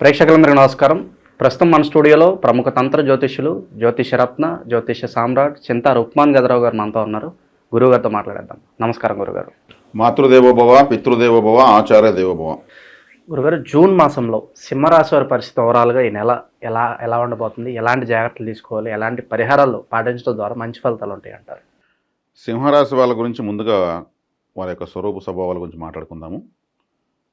ప్రేక్షకులందరికీ నమస్కారం. ప్రస్తుతం మన స్టూడియోలో ప్రముఖ తంత్ర జ్యోతిష్యులు జ్యోతిషరత్న జ్యోతిష సామ్రాట్ చింతా రుక్మాన్ గదరావు గారు మనతో ఉన్నారు. గురువుగారితో మాట్లాడేద్దాం. నమస్కారం గురుగారు మాతృదేవోభవ పితృదేవోభవ ఆచార్య దేవోభవ గురుగారు జూన్ మాసంలో సింహరాశి వారి పరిస్థితి ఓవరాల్గా ఈ నెల ఎలా ఎలా ఉండబోతుంది? ఎలాంటి జాగ్రత్తలు తీసుకోవాలి? ఎలాంటి పరిహారాలు పాటించడం ద్వారా మంచి ఫలితాలు ఉంటాయి అంటారు? సింహరాశి వాళ్ళ గురించి ముందుగా వారి యొక్క స్వరూప స్వభావాల గురించి మాట్లాడుకుందాము.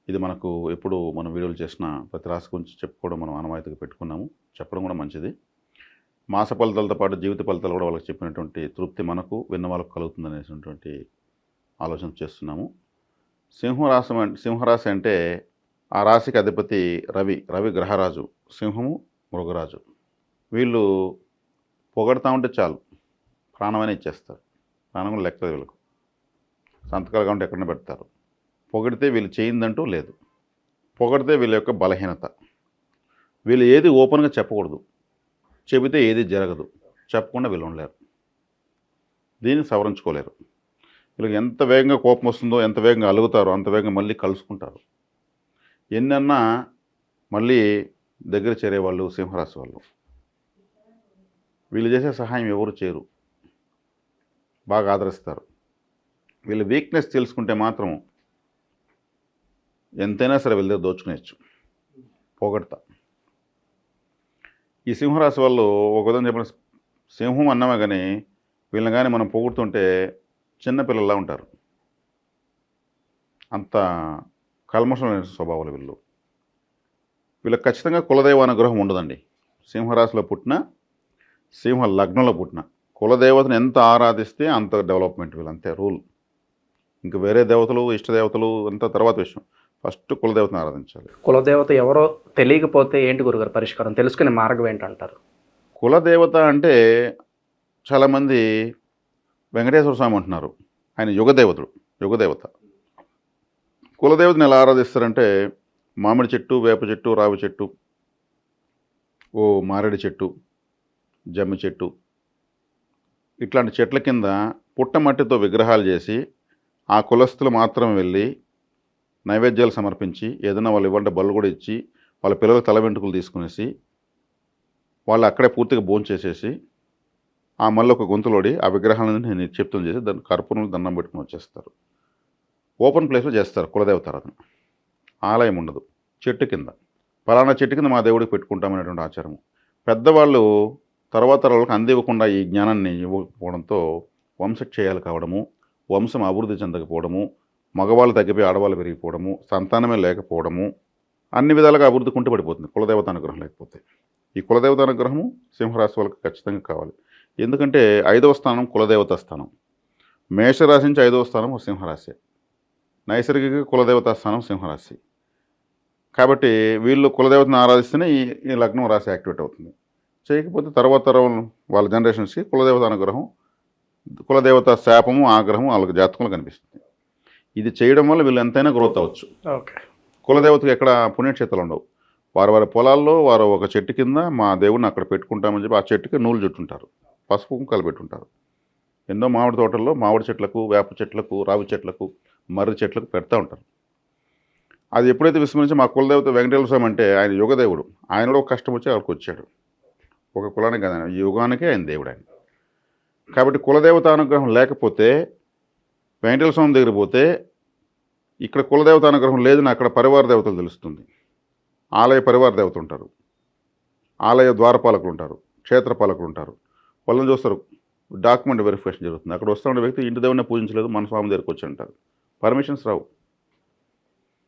ఇది మనకు ఎప్పుడు మనం వీడియోలు చేసిన ప్రతి రాశి గురించి చెప్పుకోవడం మనం అనవాయితీగా పెట్టుకున్నాము. చెప్పడం కూడా మంచిది. మాస ఫలితాలతో పాటు జీవిత ఫలితాలు కూడా వాళ్ళకి చెప్పినటువంటి తృప్తి మనకు విన్న వాళ్ళకు కలుగుతుంది అనేటువంటి ఆలోచన చేస్తున్నాము. సింహరాశం అం- సింహరాశి అంటే ఆ రాశికి అధిపతి రవి రవి గ్రహరాజు సింహము మృగరాజు. వీళ్ళు పొగడతా ఉంటే చాలు ప్రాణమైన ఇచ్చేస్తారు. ప్రాణం కూడా లెక్క వీళ్ళకు. సంతకాలు ఉంటే ఎక్కడైనా పెడతారు. పొగిడితే వీళ్ళు చేయిందంటూ లేదు. పొగిడితే వీళ్ళ యొక్క బలహీనత. వీళ్ళు ఏది ఓపెన్గా చెప్పకూడదు. చెబితే ఏది జరగదు. చెప్పకుండా వీళ్ళు ఉండలేరు. దీన్ని సవరించుకోలేరు. వీళ్ళకి ఎంత వేగంగా కోపం వస్తుందో ఎంత వేగంగా అలుగుతారో అంత వేగంగా మళ్ళీ కలుసుకుంటారు. ఎన్నన్నా మళ్ళీ దగ్గర చేరేవాళ్ళు సింహరాశి వాళ్ళు. వీళ్ళు చేసే సహాయం ఎవరు చేయరు. బాగా ఆదరిస్తారు. వీళ్ళ వీక్నెస్ తెలుసుకుంటే మాత్రం ఎంతైనా సరే వీళ్ళ దగ్గర దోచుకునేచ్చు పోగొడతా. ఈ సింహరాశి వాళ్ళు ఒక విధంగా చెప్పిన సింహం అన్నమే కానీ వీళ్ళని కానీ మనం పోగొడుతుంటే చిన్నపిల్లల్లా ఉంటారు. అంత కల్మషమైన స్వభావాలు వీళ్ళు. వీళ్ళకి ఖచ్చితంగా కులదైవ అనుగ్రహం ఉండదండి. సింహరాశిలో పుట్టిన సింహ లగ్నంలో పుట్టిన కులదేవతను ఎంత ఆరాధిస్తే అంత డెవలప్మెంట్ వీళ్ళు అంతే రూల్. ఇంకా వేరే దేవతలు ఇష్టదేవతలు అంత తర్వాత విషయం. ఫస్ట్ కులదేవతను ఆరాధించాలి. కులదేవత ఎవరో తెలియకపోతే ఏంటి గురుగారు పరిష్కారం? తెలుసుకునే మార్గం ఏంటంటారు? కులదేవత అంటే చాలామంది వెంకటేశ్వర స్వామి అంటున్నారు. ఆయన యుగదేవతుడు యుగదేవత కులదేవతని ఎలా ఆరాధిస్తారంటే మామిడి చెట్టు వేప చెట్టు రావి చెట్టు ఓ మారేడు చెట్టు జమ్మి చెట్టు ఇట్లాంటి చెట్ల కింద పుట్టమట్టితో విగ్రహాలు చేసి ఆ కులస్తులు మాత్రం వెళ్ళి నైవేద్యాలు సమర్పించి ఏదైనా వాళ్ళు ఇవ్వండి బళ్ళు కూడా ఇచ్చి వాళ్ళ పిల్లల తల వెంట్రుకలు తీసుకునేసి వాళ్ళు అక్కడే పూర్తిగా భోజనం చేసేసి ఆ మళ్ళీ ఒక గొంతులోడి ఆ విగ్రహాలను నేను నిక్షిప్తం చేసి దాన్ని కర్పూరంలో దండం పెట్టుకుని వచ్చేస్తారు. ఓపెన్ ప్లేస్లో చేస్తారు కులదేవతారాధన ఆలయం ఉండదు. చెట్టు కింద. పలానా చెట్టు కింద మా దేవుడికి పెట్టుకుంటామనేటువంటి ఆచారము పెద్దవాళ్ళు తర్వాత వాళ్ళకి అందివ్వకుండా ఈ జ్ఞానాన్ని ఇవ్వకపోవడంతో వంశక్షయాలు కావడము వంశం అభివృద్ధి చెందకపోవడము మగవాళ్ళు తగ్గిపోయి ఆడవాళ్ళు పెరిగిపోవడము సంతానమే లేకపోవడము అన్ని విధాలుగా అభివృద్ధి కుంటుపడిపోతుంది కులదేవత అనుగ్రహం లేకపోతే. ఈ కులదేవత అనుగ్రహము సింహరాశి వాళ్ళకి ఖచ్చితంగా కావాలి. ఎందుకంటే ఐదవ స్థానం కులదేవత స్థానం. మేషరాశి నుంచి ఐదవ స్థానం సింహరాశి. నైసర్గిక కులదేవత స్థానం సింహరాశి. కాబట్టి వీళ్ళు కులదేవతను ఆరాధిస్తేనే ఈ ఈ లగ్నం రాశి యాక్టివేట్ అవుతుంది. చేయకపోతే తర్వాత తరం వాళ్ళ జనరేషన్స్కి కులదేవత అనుగ్రహం కులదేవత శాపము ఆగ్రహం వాళ్ళకి జాతకంలో కనిపిస్తుంది. ఇది చేయడం వల్ల వీళ్ళు ఎంతైనా గ్రోత్ అవ్వచ్చు. కులదేవతకు ఎక్కడ పుణ్యక్షేత్రాలు ఉండవు. వారి వారి పొలాల్లో వారు ఒక చెట్టు కింద మా దేవుడిని అక్కడ పెట్టుకుంటామని చెప్పి ఆ చెట్టుకి నూలు చుట్టుంటారు. పసుపు కుంకాలు పెట్టుంటారు. ఎన్నో మామిడి తోటల్లో మామిడి చెట్లకు వేప చెట్లకు రావి చెట్లకు మర్రి చెట్లకు పెడతా ఉంటారు. అది ఎప్పుడైతే విస్మరించి మా కులదేవత వెంకటేశ్వర స్వామి అంటే ఆయన యుగదేవుడు ఆయన కూడా ఒక కష్టం వచ్చి అక్కడికి వచ్చాడు. ఒక కులానికి కదా ఆయన ఈ యుగానికే ఆయన దేవుడు ఆయన. కాబట్టి కులదేవత అనుగ్రహం లేకపోతే వెంకటేశ్వర స్వామి దగ్గర పోతే ఇక్కడ కులదేవత అనుగ్రహం లేదని అక్కడ పరివార దేవతలు తెలుస్తుంది. ఆలయ పరివార దేవత ఉంటారు. ఆలయ ద్వారపాలకులు ఉంటారు క్షేత్రపాలకులు ఉంటారు. వాళ్ళని చూస్తారు డాక్యుమెంట్ వెరిఫికేషన్ జరుగుతుంది. అక్కడ వస్తున్న వ్యక్తి ఇంటి దేవుడిని పూజించలేదు మన స్వామి దగ్గరికి వచ్చి అంటారు. పర్మిషన్స్ రావు.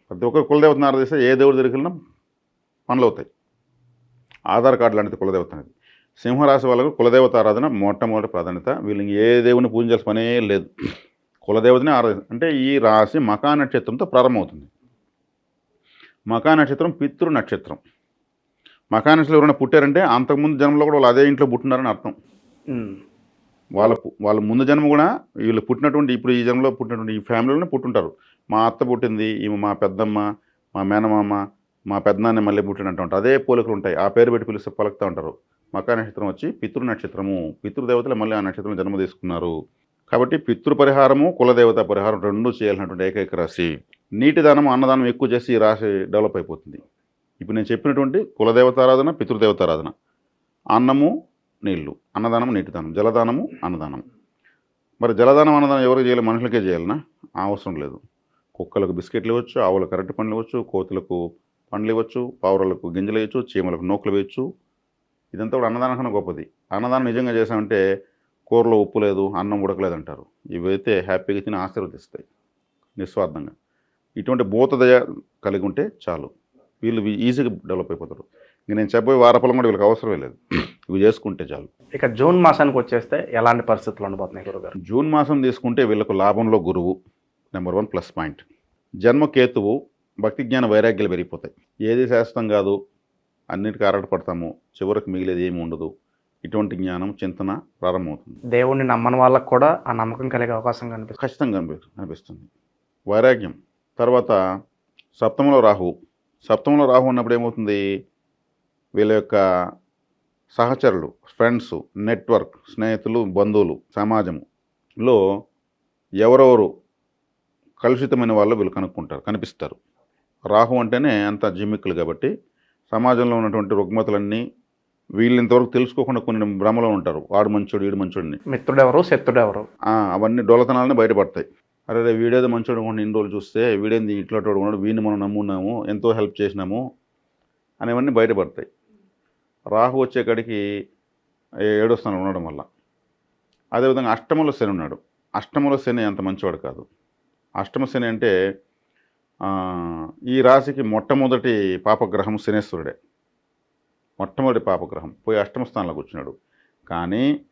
ప్రతి ఒక్కరు కులదేవతను ఆరాధిస్తే ఏ దేవుడి దగ్గరికి వెళ్ళినా పనులు అవుతాయి. ఆధార్ కార్డు లాంటిది కులదేవత అనేది. సింహరాశి వాళ్ళకు కులదేవత ఆరాధన మొట్టమొదటి ప్రాధాన్యత. వీళ్ళు ఏ దేవుని పూజించాల్సిన పనే లేదు. కులదేవతని ఆరాధన అంటే ఈ రాశి మకా నక్షత్రంతో ప్రారంభమవుతుంది. మకా నక్షత్రం పితృ నక్షత్రం. మకా నక్షత్రం ఎవరైనా పుట్టారంటే అంతకుముందు జన్మలో కూడా వాళ్ళు అదే ఇంట్లో పుట్టినారని అర్థం. వాళ్ళ వాళ్ళ ముందు జన్మ కూడా వీళ్ళు పుట్టినటువంటి ఇప్పుడు ఈ జన్మలో పుట్టినటువంటి ఈ ఫ్యామిలీలోనే పుట్టుంటారు. మా అత్త పుట్టింది ఈమె మా పెద్దమ్మ మా మేనమామ మా పెద్దనాన్న మళ్ళీ పుట్టినట్టు ఉంటారు. అదే పోలికలు ఉంటాయి. ఆ పేరు పెట్టి పిలిస్తే పలుకుతూ ఉంటారు. మకా నక్షత్రం వచ్చి పితృ నక్షత్రము. పితృదేవతలు మళ్ళీ ఆ నక్షత్రం జన్మ తీసుకున్నారు. కాబట్టి పితృ పరిహారము కులదేవత పరిహారం రెండు చేయాలన్నటువంటి ఏకైక రాశి. నీటి దానం అన్నదానం ఎక్కువ చేసి ఈ రాశి డెవలప్ అయిపోతుంది. ఇప్పుడు నేను చెప్పినటువంటి కులదేవతారాధన పితృదేవతారాధన. అన్నము నీళ్ళు. అన్నదానము నీటిదానం జలదానము అన్నదానం. మరి జలదానం అన్నదానం ఎవరికి చేయాలి? మనుషులకే చేయాలనా? అవసరం లేదు. కుక్కలకు బిస్కెట్లు ఇవ్వచ్చు ఆవులకు కరెంటు పండ్లు ఇవ్వచ్చు కోతులకు పండ్లు ఇవ్వచ్చు పావురాలకు గింజలు వేయచ్చు చీమలకు నూకలు వేయచ్చు. ఇదంతా కూడా అన్నదానం కన్నా గొప్పది. అన్నదానం నిజంగా చేసామంటే కూరలో ఉప్పు లేదు అన్నం ఉడకలేదు అంటారు ఇవైతే హ్యాపీగా తిని ఆశీర్వదిస్తాయి. నిస్వార్థంగా. ఇటువంటి భూతదయ కలిగి ఉంటే చాలు. వీళ్ళు ఈజీగా డెవలప్ అయిపోతారు. ఇంక నేను చెప్పబోయే వారఫలం కూడా వీళ్ళకి అవసరమే లేదు. ఇవి చేసుకుంటే చాలు. ఇక జూన్ మాసానికి వచ్చేస్తే ఎలాంటి పరిస్థితులు ఉండబోతున్నాయి గురుగారు జూన్ మాసం తీసుకుంటే వీళ్ళకు లాభంలో గురువు నెంబర్ వన్ ప్లస్ పాయింట్. జన్మ కేతువు భక్తి జ్ఞాన వైరాగ్యాలు పెరిగిపోతాయి. ఏది శాశ్వతం కాదు అన్నిటికీ ఆరాటపడతాము. చివరికి మిగిలేది ఏమి ఉండదు. ఇటువంటి జ్ఞానం చింతన ప్రారంభమవుతుంది. దేవుణ్ణి నమ్మని వాళ్ళకు కూడా ఆ నమ్మకం కలిగే అవకాశం కనిపిస్తుంది. ఖచ్చితంగా అనిపి- అనిపిస్తుంది వైరాగ్యం. తర్వాత సప్తమంలో రాహు. సప్తమంలో రాహు ఉన్నప్పుడు ఏమవుతుంది? వీళ్ళ యొక్క సహచరులు ఫ్రెండ్స్ నెట్వర్క్ స్నేహితులు బంధువులు సమాజంలో ఎవరెవరు కలుషితమైన వాళ్ళు వీళ్ళు కనుక్కుంటారు కనిపిస్తారు. రాహు అంటేనే అంత జిమ్మిక్కులు కాబట్టి సమాజంలో ఉన్నటువంటి రుగ్మతలన్నీ వీళ్ళు ఇంతవరకు తెలుసుకోకుండా కొన్ని భ్రమలో ఉంటారు. వాడు మంచోడు వీడు మంచోడిని. మిత్రుడెవరు? శత్రుడెవరు? అవన్నీ డొలతనాలని బయటపడతాయి. అరే వీడేదో మంచోడు కొన్ని ఇన్ని రోజులు చూస్తే వీడేంది ఇట్లా ఉన్నాడు వీడిని మనం నమ్మున్నాము ఎంతో హెల్ప్ చేసినాము అనేవన్నీ బయటపడతాయి. రాహు వచ్చే కాడికి ఏ- ఏడో స్థానం ఉండడం వల్ల. అదేవిధంగా అష్టమంలో శని ఉన్నాడు. అష్టమంలో శని అంత మంచివాడు కాదు. అష్టమ శని అంటే ఈ రాశికి మొట్టమొదటి పాపగ్రహం శనేశ్వరుడే. మొట్టమొదటి పాపగ్రహం. పోయి అష్టమ స్థానంలో కూర్చున్నాడు కానీ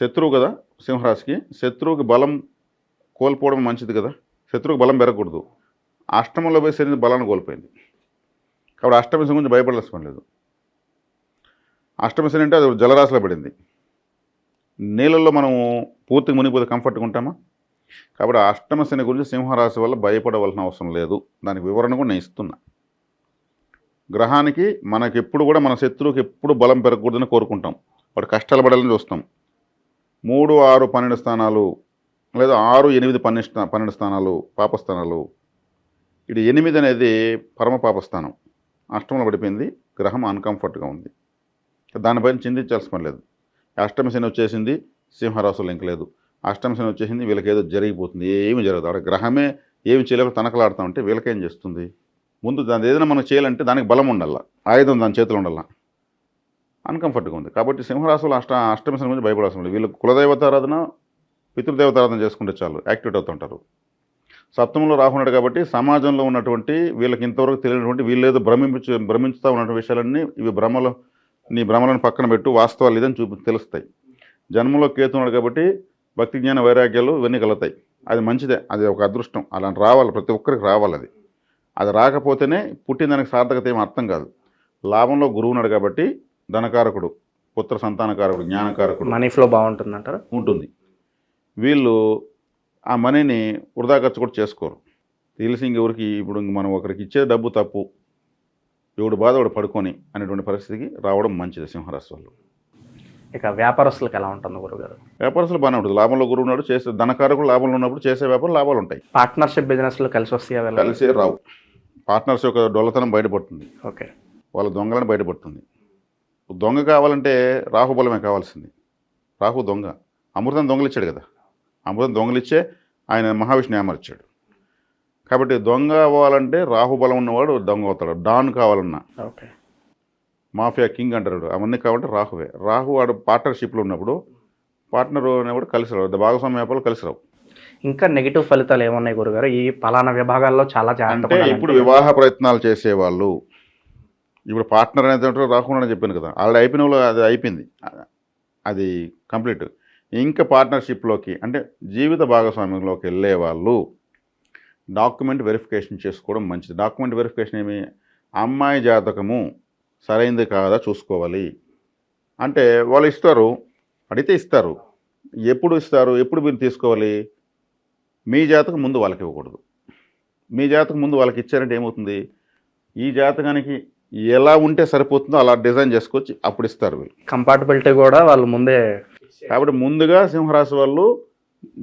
శత్రువు కదా సింహరాశికి. శత్రువుకి బలం కోల్పోవడం మంచిది కదా. శత్రువుకి బలం పెరగకూడదు. అష్టమంలో పోయి శరీరం బలాన్ని కోల్పోయింది. కాబట్టి అష్టమ శని గురించి భయపడాల్సిన పని లేదు. అష్టమ శని అంటే అది జలరాశిలో పడింది. నీళ్ళల్లో మనం పూర్తిగా మునిగిపోతే కంఫర్ట్గా ఉంటామా? కాబట్టి అష్టమ శని గురించి సింహరాశి వల్ల భయపడవలసిన అవసరం లేదు. దానికి వివరణ కూడా నేను ఇస్తున్నా. గ్రహానికి మనకి ఎప్పుడు కూడా మన శత్రువుకి ఎప్పుడు బలం పెరగకూడదని కోరుకుంటాం. వాడు కష్టాలు పడాలని చూస్తాం. మూడు ఆరు పన్నెండు స్థానాలు లేదా ఆరు ఎనిమిది పన్నెండు స్థా- పన్నెండు స్థానాలు పాపస్థానాలు. ఇటు ఎనిమిది అనేది పరమ పాపస్థానం. అష్టంలో పడిపోయింది. గ్రహం అన్కంఫర్ట్గా ఉంది. దానిపైన చింతించాల్సిన పని లేదు. అష్టమ శని వచ్చేసింది సింహరాశులు ఇంకలేదు అష్టమ శని వచ్చేసింది వీళ్ళకేదో జరిగిపోతుంది. ఏమి జరగదు. అక్కడ గ్రహమే ఏమి చేయలేక తనకలాడుతా ఉంటే వీళ్ళకేం చేస్తుంది? ముందు దాని ఏదైనా మనం చేయాలంటే దానికి బలం ఉండాల ఆయుధం దాని చేతిలో ఉండాల. అన్కంఫర్ట్గా ఉంది. కాబట్టి సింహరాశులు అష్ట అష్టమి శని గురించి భయపడాల్సిన లేదు. వీళ్ళు కులదేవతారాధన పితృదేవతారాధన చేసుకుంటే చాలు యాక్టివేట్ అవుతుంటారు సప్తమంలో రాకున్నాడు కాబట్టి సమాజంలో ఉన్నటువంటి వీళ్ళకి ఇంతవరకు తెలియనటువంటి వీళ్ళేదో భ్రమించు భ్రమించుతూ ఉన్నటువంటి విషయాలన్నీ ఇవి భ్రమలు నీ భ్రమలను పక్కన పెట్టు వాస్తవాలు ఇదని చూపి తెలుస్తాయి. జన్మలో కేతున్నాడు కాబట్టి భక్తి జ్ఞాన వైరాగ్యాలు ఇవన్నీ కలుగుతాయి. అది మంచిదే అది ఒక అదృష్టం. అలా రావాలి ప్రతి ఒక్కరికి రావాలి అది. అది రాకపోతేనే పుట్టిన దానికి సార్థకత ఏం అర్థం కాదు. లాభంలో గురువు ఉన్నాడు కాబట్టి ధనకారకుడు పుత్ర సంతానకారకుడు జ్ఞానకారకుడు మనీ ఫ్లో బాగుంటుంది అంటారు ఉంటుంది. వీళ్ళు ఆ మనీని వృధా ఖర్చు కూడా చేసుకోరు. తెలిసి ఇంకెవరికి ఇప్పుడు మనం ఒకరికి ఇచ్చే డబ్బు తప్పు. ఎవడు బాధ వాడు పడుకొని అనేటువంటి పరిస్థితికి రావడం మంచిది సింహరాశి వాళ్ళు ఇక వ్యాపారస్తులకు ఎలా ఉంటుంది గురుగారు? వ్యాపారస్తులు బాగానే ఉంటుంది. లాభంలో గురువు ఉన్నాడు చేసే ధనకారకుడు లాభంలో ఉన్నప్పుడు చేసే వ్యాపారం లాభాలు ఉంటాయి. పార్ట్నర్షిప్ బిజినెస్లు కలిసి వస్తాయా కలిసే రావు. పార్ట్నర్స్ యొక్క డొల్లతనం బయటపడుతుంది. ఓకే. వాళ్ళ దొంగలను బయటపడుతుంది. దొంగ కావాలంటే రాహుబలమే కావాల్సింది. రాహు దొంగ. అమృతం దొంగలిచ్చాడు కదా. అమృతం దొంగలిచ్చే ఆయన మహావిష్ణు ఏమర్చాడు. కాబట్టి దొంగ అవ్వాలంటే రాహుబలం ఉన్నవాడు దొంగ అవుతాడు. డాన్ కావాలన్నా. ఓకే. మాఫియా కింగ్ అంటాడు అవన్నీ కావాలంటే రాహువే. రాహు వాడు పార్ట్నర్షిప్లో ఉన్నప్పుడు పార్ట్నర్ అనేవాడు కలిసి రావు భాగస్వామ్య వ్యాపారాలు కలిసి రావు. ఇంకా నెగిటివ్ ఫలితాలు ఏమున్నాయి గురుగారు? ఈ పలానా విభాగాల్లో చాలా అంటే జాగ్రత్తగా ఇప్పుడు వివాహ ప్రయత్నాలు చేసేవాళ్ళు ఇప్పుడు పార్ట్నర్ అనేది రాకుండా చెప్పాను కదా. ఆల్రెడీ అయిపోయిన వాళ్ళు అది అయిపోయింది. అది కంప్లీట్. ఇంకా పార్ట్నర్షిప్లోకి అంటే జీవిత భాగస్వామ్యంలోకి వెళ్ళే వాళ్ళు డాక్యుమెంట్ వెరిఫికేషన్ చేసుకోవడం మంచిది. డాక్యుమెంట్ వెరిఫికేషన్ ఏమి? అమ్మాయి జాతకము సరైంది కాదా చూసుకోవాలి. అంటే వాళ్ళు ఇస్తారు అడిగితే ఇస్తారు. ఎప్పుడు ఇస్తారు ఎప్పుడు మీరు తీసుకోవాలి? మీ జాతకం ముందు వాళ్ళకి ఇవ్వకూడదు. మీ జాతకం ముందు వాళ్ళకి ఇచ్చారంటే ఏమవుతుంది? ఈ జాతకానికి ఎలా ఉంటే సరిపోతుందో అలా డిజైన్ చేసుకొచ్చి అప్పుడు ఇస్తారు వీళ్ళు. కంపాటబిలిటీ కూడా వాళ్ళు ముందే కాబట్టి ముందుగా సింహరాశి వాళ్ళు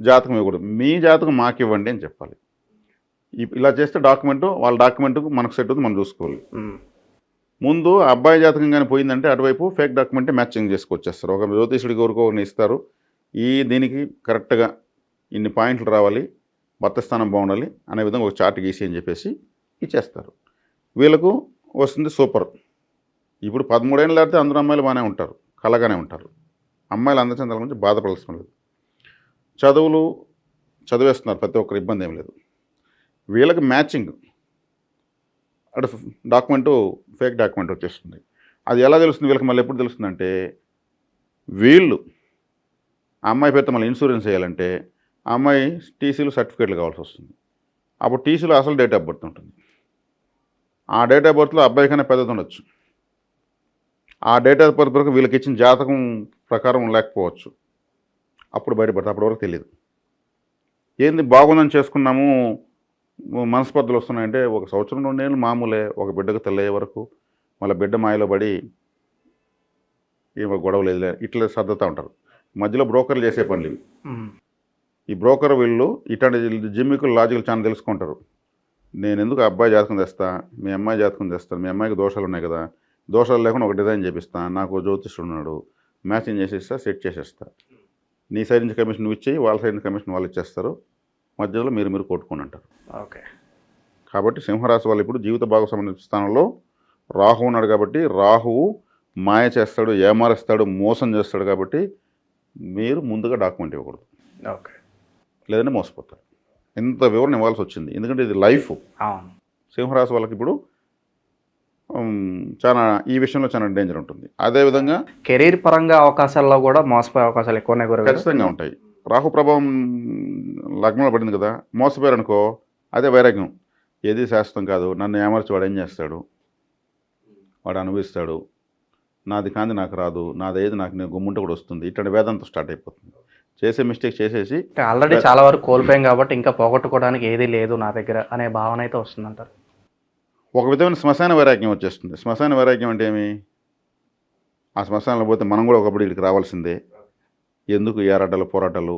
జాతకం ఇవ్వకూడదు. మీ జాతకం మాకు ఇవ్వండి అని చెప్పాలి. ఇలా చేస్తే డాక్యుమెంట్ వాళ్ళ డాక్యుమెంట్ మనకు సెట్ అవుతుంది మనం చూసుకోవాలి. ముందు అబ్బాయి జాతకం కానీ పోయిందంటే అటువైపు ఫేక్ డాక్యుమెంట్ మ్యాచింగ్ చేసుకొచ్చేస్తారు. ఒక జ్యోతిషుడికి ఎవరికో ఇస్తారు. ఈ దీనికి కరెక్ట్గా ఇన్ని పాయింట్లు రావాలి భర్త స్థానం బాగుండాలి అనే విధంగా ఒక చార్ట్ గీసి అని చెప్పేసి ఇచ్చేస్తారు. వీళ్ళకు వస్తుంది సూపర్. ఇప్పుడు పదమూడేళ్ళు దాటితే అందరూ అమ్మాయిలు బాగానే ఉంటారు కలగానే ఉంటారు. అమ్మాయిలు అందచందాల గురించి బాధపడాల్సిన లేదు. చదువులు చదివేస్తున్నారు ప్రతి ఒక్కరు ఇబ్బంది ఏం లేదు. వీళ్ళకి మ్యాచింగ్ అటు డాక్యుమెంటు ఫేక్ డాక్యుమెంట్ వచ్చేస్తుంది. అది ఎలా తెలుస్తుంది వీళ్ళకి మళ్ళీ ఎప్పుడు తెలుస్తుందంటే వీళ్ళు ఆ అమ్మాయి పేరుతో మళ్ళీ ఇన్సూరెన్స్ చేయాలంటే ఆ అమ్మాయి టీసీలు సర్టిఫికేట్లు కావాల్సి వస్తుంది. అప్పుడు టీసీలో అసలు డేట్ ఆఫ్ బర్త్ ఉంటుంది. ఆ డేట్ ఆఫ్ బర్త్లో అబ్బాయి కన్నా పెద్దది ఉండొచ్చు. ఆ డేట్ ఆఫ్ బర్త్ వరకు వీళ్ళకి ఇచ్చిన జాతకం ప్రకారం లేకపోవచ్చు. అప్పుడు బయటపడతా అప్పటి వరకు తెలియదు ఏంది బాగుందని చేసుకున్నాము మనస్పర్ధలు వస్తున్నాయంటే ఒక సంవత్సరం రెండేళ్ళు మామూలే. ఒక బిడ్డకు తెల్లయ్యే వరకు మళ్ళీ బిడ్డ మాయలో పడి ఏమో గొడవ లేదులే ఇట్లా సర్దుతూ ఉంటారు. మధ్యలో బ్రోకర్లు చేసే పనులు ఇవి. ఈ బ్రోకర్ వీళ్ళు ఇట్లాంటి జిమ్మికులు లాజికల్ చాలా తెలుసుకుంటారు. నేను ఎందుకు అబ్బాయి జాతకం తెస్తా? మీ అమ్మాయి జాతకం తెస్తాను మీ అమ్మాయికి దోషాలు ఉన్నాయి కదా? దోషాలు లేకుండా ఒక డిజైన్ చేపిస్తా. నాకు జ్యోతిష్యుడు ఉన్నాడు. మ్యాచింగ్ చేసేస్తా సెట్ చేసేస్తా. నీ సైడ్ నుంచి కమిషన్ నువ్వు ఇచ్చేయి వాళ్ళ సైడ్ నుంచి కమిషన్ వాళ్ళు ఇచ్చేస్తారు. మధ్యలో మీరు మీరు కొట్టుకొని అంటారు. ఓకే. కాబట్టి సింహరాశి వాళ్ళు ఇప్పుడు జీవిత భాగస్వామ్య స్థానంలో రాహు ఉన్నాడు కాబట్టి రాహువు మాయ చేస్తాడు ఏమారుస్తాడు మోసం చేస్తాడు కాబట్టి మీరు ముందుగా డాక్యుమెంట్ ఇవ్వకూడదు. ఓకే. లేదంటే మోసపోతారు. ఇంత వివరణ ఇవ్వాల్సి వచ్చింది. ఎందుకంటే ఇది లైఫ్. సింహరాశి వాళ్ళకి ఇప్పుడు చాలా ఈ విషయంలో చాలా డేంజర్ ఉంటుంది. అదేవిధంగా కెరీర్ పరంగా అవకాశాల్లో కూడా మోసపోయే అవకాశాలు ఎక్కువనే. ఖచ్చితంగా ఉంటాయి. రాహు ప్రభావం లగ్నంలో పడింది కదా మోసపోయారు అనుకో అదే వైరాగ్యం. ఏది శాశ్వతం కాదు. నన్ను ఏమర్చి వాడు ఏం చేస్తాడు? వాడు అనుభవిస్తాడు. నాది కాంది నాకు రాదు. నాది ఏది నాకు నేను గుమ్ముంట కూడా వస్తుంది. ఇట్లాంటి వేదంతో స్టార్ట్ అయిపోతుంది. చేసే మిస్టేక్ చేసేసి ఆల్రెడీ చాలా వరకు కోల్పోయాం కాబట్టి ఇంకా పోగొట్టుకోవడానికి ఏది లేదు నా దగ్గర అనే భావన అయితే వస్తుందంటారు. ఒక విధమైన శ్మశాన వైరాగ్యం వచ్చేస్తుంది. శ్మశాన వైరాగ్యం అంటే ఏమి? ఆ శ్మశానంలో పోతే మనం కూడా ఒకప్పుడు ఇక్కడికి రావాల్సిందే. ఎందుకు ఏరాటాలు పోరాటాలు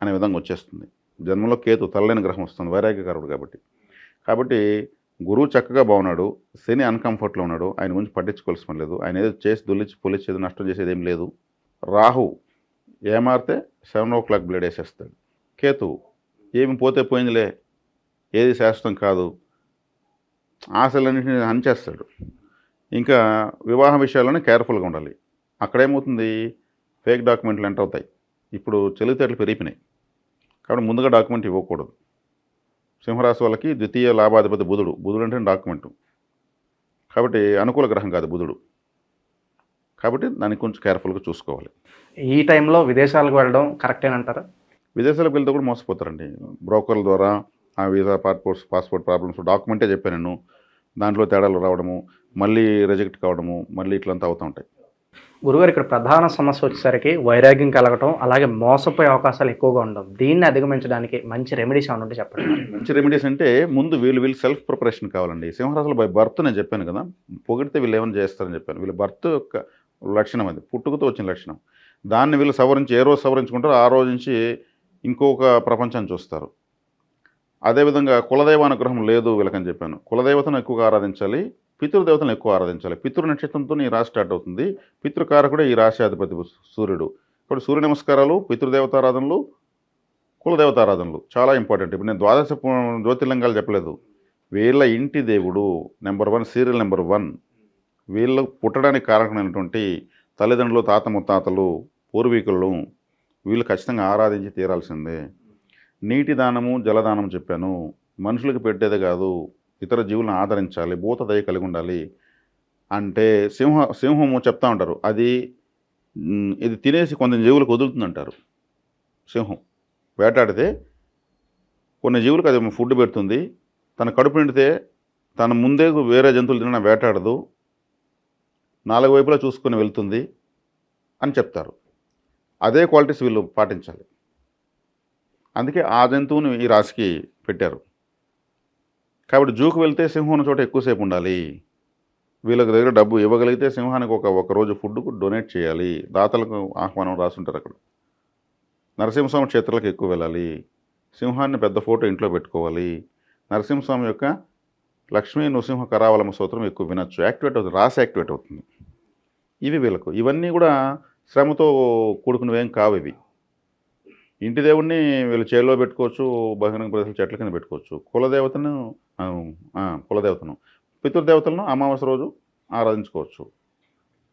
అనే విధంగా వచ్చేస్తుంది. జన్మలో కేతు తల్లైన గ్రహం వస్తుంది వైరాగ్యకారుడు కాబట్టి. కాబట్టి గురువు చక్కగా బాగున్నాడు శని అన్కంఫర్ట్లో ఉన్నాడు ఆయన గురించి పట్టించుకోవాల్సిన లేదు ఆయన ఏదో చేసి దొల్లిచి పొలిచేది నష్టం చేసేది ఏం లేదు. రాహు ఏమారితే సెవెన్ ఓ క్లాక్ బ్లేడ్ వేసేస్తాడు. కేతు ఏమి పోతే పోయిందిలే ఏది శాశ్వతం కాదు. ఆశలన్నింటినీ హంచేస్తాడు. ఇంకా వివాహ విషయాల్లోనే కేర్ఫుల్గా ఉండాలి. అక్కడేమవుతుంది? ఫేక్ డాక్యుమెంట్లు ఎంటర్ అవుతాయి. ఇప్పుడు చెలితేటలు పెరిగిపోయినాయి. కాబట్టి ముందుగా డాక్యుమెంట్ ఇవ్వకూడదు. సింహరాశి వాళ్ళకి ద్వితీయ లాభాధిపతి బుధుడు. బుధుడు అంటే డాక్యుమెంట్. కాబట్టి అనుకూల గ్రహం కాదు బుధుడు. కాబట్టి దానికి కొంచెం కేర్ఫుల్గా చూసుకోవాలి. ఈ టైంలో విదేశాలకు వెళ్ళడం కరెక్టేనంటారా విదేశాలకు వెళ్తే కూడా మోసపోతారండి. బ్రోకర్ల ద్వారా ఆ వీసా పాస్పోర్ట్స్ పాస్పోర్ట్ ప్రాబ్లమ్స్ డాక్యుమెంటే చెప్పాను నేను. దాంట్లో తేడాలు రావడము మళ్ళీ రిజెక్ట్ కావడము మళ్ళీ ఇట్లంతా అవుతూ ఉంటాయి. గురుగారు ఇక్కడ ప్రధాన సమస్య వచ్చేసరికి వైరాగ్యం కలగటం అలాగే మోసపోయే అవకాశాలు ఎక్కువగా ఉండడం. దీన్ని అధిగమించడానికి మంచి రెమెడీస్ ఏమైనా ఉంటే చెప్పండి. మంచి రెమెడీస్ అంటే ముందు వీళ్ళు వీళ్ళు సెల్ఫ్ ప్రిపరేషన్ కావాలండి. సింహరాశులు బై బర్త్ నేను చెప్పాను కదా. పొగిడితే వీళ్ళు ఏమైనా చేస్తారని చెప్పాను. వీళ్ళ బర్త్ యొక్క లక్షణం అది. పుట్టుకతో వచ్చిన లక్షణం. దాన్ని వీళ్ళు సవరించి ఏ రోజు సవరించుకుంటారో ఆ రోజు నుంచి ఇంకొక ప్రపంచాన్ని చూస్తారు. అదేవిధంగా కులదైవ అనుగ్రహం లేదు వీళ్ళకని చెప్పాను. కులదేవతను ఎక్కువగా ఆరాధించాలి పితృదేవతను ఎక్కువ ఆరాధించాలి. పితృ నక్షత్రంతో ఈ రాశి స్టార్ట్ అవుతుంది. పితృకారకుడే ఈ రాశ్యాధిపతి సూర్యుడు. ఇప్పుడు సూర్య నమస్కారాలు పితృదేవతారాధనలు కులదేవతారాధనలు చాలా ఇంపార్టెంట్. ఇప్పుడు నేను ద్వాదశ జ్యోతిర్లింగాలు చెప్పలేదు. వీళ్ళ ఇంటి దేవుడు number one serial number one. వీళ్ళు పుట్టడానికి కారణమైనటువంటి తల్లిదండ్రులు తాత ముత్తాతలు పూర్వీకులను వీళ్ళు ఖచ్చితంగా ఆరాధించి తీరాల్సిందే. నీటి దానము జలదానం చెప్పాను. మనుషులకు పెట్టేది కాదు. ఇతర జీవులను ఆదరించాలి. భూత దయ కలిగి ఉండాలి అంటే సింహ సింహము చెప్తా ఉంటారు. అది ఇది తినేసి కొంత జీవులకు వదులుతుందంటారు. సింహం వేటాడితే కొన్ని జీవులకు అది ఫుడ్ పెడుతుంది. తన కడుపు నిండితే తన ముందే వేరే జంతువులు తినడం వేటాడదు. నాలుగు వైపులా చూసుకొని వెళ్తుంది అని చెప్తారు. అదే క్వాలిటీస్ వీళ్ళు పాటించాలి. అందుకే ఆ జంతువుని ఈ రాశికి పెట్టారు. కాబట్టి జూకు వెళ్తే సింహం ఉన్న చోట ఎక్కువసేపు ఉండాలి. వీళ్ళకి దగ్గర డబ్బు ఇవ్వగలిగితే సింహానికి ఒక ఒక రోజు ఫుడ్కు డొనేట్ చేయాలి. దాతలకు ఆహ్వానం రాసుంటారు అక్కడ. నరసింహస్వామి క్షేత్రాలకు ఎక్కువ వెళ్ళాలి. సింహాన్ని పెద్ద ఫోటో ఇంట్లో పెట్టుకోవాలి. నరసింహస్వామి యొక్క లక్ష్మీ నృసింహ కరావలమ సూత్రం ఎక్కువ వినొచ్చు. యాక్టివేట్ అవుతుంది. రాసి యాక్టివేట్ అవుతుంది. ఇవి వీళ్ళకు. ఇవన్నీ కూడా శ్రమతో కూడుకున్నవేం కావు ఇవి. ఇంటి దేవుణ్ణి వీళ్ళు చేలో పెట్టుకోవచ్చు బహిరంగ ప్రదేశాలు చెట్ల కింద పెట్టుకోవచ్చు. కులదేవతను కులదేవతను. పితృదేవతలను అమావాస్య రోజు ఆరాధించుకోవచ్చు.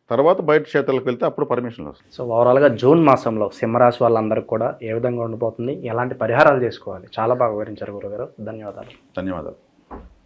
తర్వాత బయట క్షేత్రాలకు వెళ్తే అప్పుడు పర్మిషన్లు వస్తాయి. సో ఓవరాల్గా జూన్ మాసంలో సింహరాశి వాళ్ళందరికీ కూడా ఏ విధంగా ఉండిపోతుంది ఎలాంటి పరిహారాలు చేసుకోవాలి? చాలా బాగా వివరించారు గురుగారు. ధన్యవాదాలు. ధన్యవాదాలు.